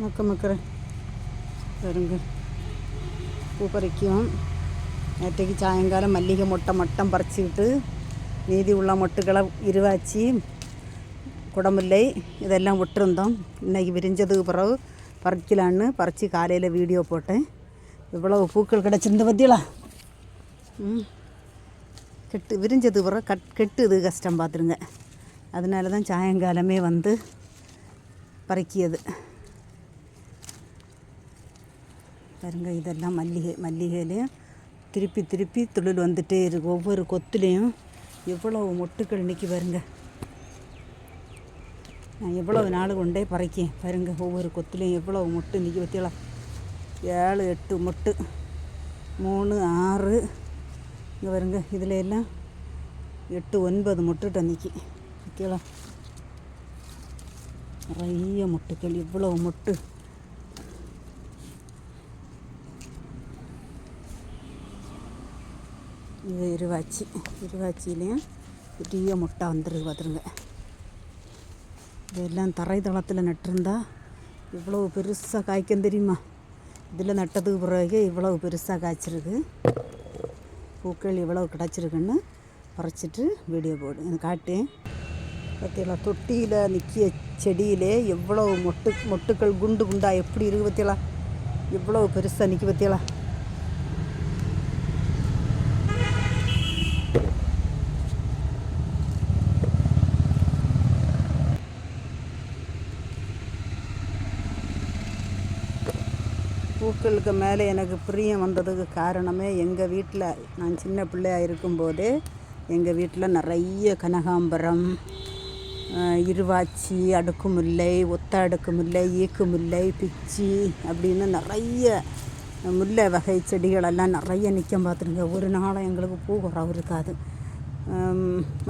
மக்க மக்கற பாருங்க. பூ பறிக்கும். நேற்றைக்கு சாயங்காலம் மல்லிகை மொட்டை மட்டம் பறிச்சுக்கிட்டு மீதி உள்ள மொட்டுக்களை இருவாச்சி. குடமில்லை. இதெல்லாம் விட்டுருந்தோம். இன்றைக்கி விரிஞ்சதுக்கு பிறகு பறிக்கலான்னு பறித்து காலையில் வீடியோ போட்டேன். இவ்வளவு பூக்கள் கிடச்சிருந்த பற்றியலா ம். கெட்டு விரிஞ்சது பிறகு கட் கெட்டுது கஷ்டம் பார்த்துருங்க அதனால தான் சாயங்காலமே வந்து பறிக்கியது. பாருங்க இதெல்லாம் மல்லிகை மல்லிகையிலையும் திருப்பி திருப்பி தொழில் வந்துகிட்டே இருக்கு. ஒவ்வொரு கொத்துலேயும் எவ்வளோ மொட்டுக்கள் நிற்கி பாருங்க. நான் எவ்வளோ நாள் கொண்டே பறைக்கேன். பாருங்க ஒவ்வொரு கொத்துலேயும் எவ்வளோ மொட்டு நிற்கி பற்றியலாம் ஏழு எட்டு மொட்டு. மூணு ஆறு. இங்கே பாருங்க இதில் எல்லாம் எட்டு ஒன்பது மொட்டுட்ட நிற்கி பற்றியலா நிறைய மொட்டுக்கள் இவ்வளோ மொட்டு. இது இருவாச்சி. இருவாச்சியிலையும் பெரிய முட்டை வந்துருக்கு பார்த்துருங்க இதெல்லாம் தரை தளத்தில் நட்டிருந்தா இவ்வளவு பெருசாக காய்க்கும் தெரியுமா? இதில் நட்டதுக்கு பிறகு இவ்வளவு பெருசாக காய்ச்சிருக்கு. பூக்கள் இவ்வளவு கிடச்சிருக்குன்னு பறிச்சிட்டு வீடியோ போடு. எனக்கு காட்டேன் பார்த்தீங்களா தொட்டியில் நிற்கிய செடியிலே எவ்வளோ மொட்டு மொட்டுக்கள் குண்டு குண்டா எப்படி இருக்கு பார்த்தீங்களா எவ்வளோ பெருசாக நிற்கி பார்த்தீங்களா பூக்களுக்கு மேலே எனக்கு பிரியம் வந்ததுக்கு காரணமே எங்கள் வீட்டில் நான் சின்ன பிள்ளையாக இருக்கும்போதே எங்கள் வீட்டில் நிறைய கனகாம்பரம் இருவாச்சி அடுக்குமுல்லை ஒத்த அடுக்குமுல்லை ஈக்குமுல்லை பிச்சி அப்படின்னு நிறைய முல்லை வகை செடிகளெல்லாம் நிறைய நிற்கும் பார்த்துருங்க. ஒரு நாளும் எங்களுக்கு பூ குறவு இருக்காது.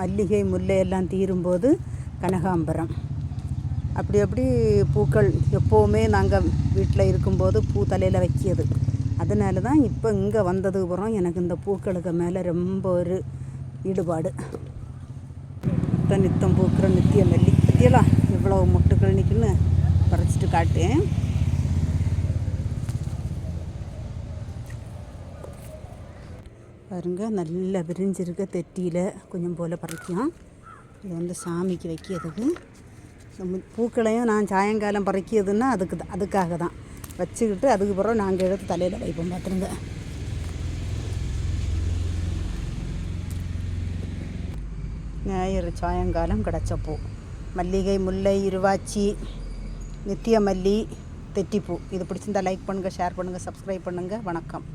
மல்லிகை முல்லை எல்லாம் தீரும்போது கனகாம்பரம். அப்படி அப்படி பூக்கள் எப்போவுமே நாங்கள் வீட்டில் இருக்கும்போது பூ தலையில் வைக்கியது அதனால தான் இப்போ இங்கே வந்ததுக்கு அப்புறம் எனக்கு இந்த பூக்களுக்கு மேலே ரொம்ப ஒரு ஈடுபாடு. நித்தம் நித்தம் பூக்கிற நித்திய நெல்லி. பற்றியெல்லாம் இவ்வளோ மொட்டுக்கள் நிற்குன்னு பறிச்சிட்டு காட்டேன் பாருங்க நல்லா விரிஞ்சிருக்க தெட்டியில். கொஞ்சம் போல் பறிக்கலாம். இது வந்து சாமிக்கு வைக்கிறதுக்கு. பூக்களையும் நான் சாயங்காலம் பறிக்கிறதுன்னா அதுக்கு தான் அதுக்காக தான். வச்சுக்கிட்டு அதுக்கு பிறகு நாங்கள் எடுத்து தலையில் வைப்போம் பார்த்துருங்க. ஞாயிறு சாயங்காலம் கிடச்ச பூ. மல்லிகை முல்லை இருவாச்சி நித்திய மல்லி தெட்டிப்பூ. இது பிடிச்சிருந்தா லைக் பண்ணுங்கள் ஷேர் பண்ணுங்கள் சப்ஸ்கிரைப் பண்ணுங்கள் வணக்கம்.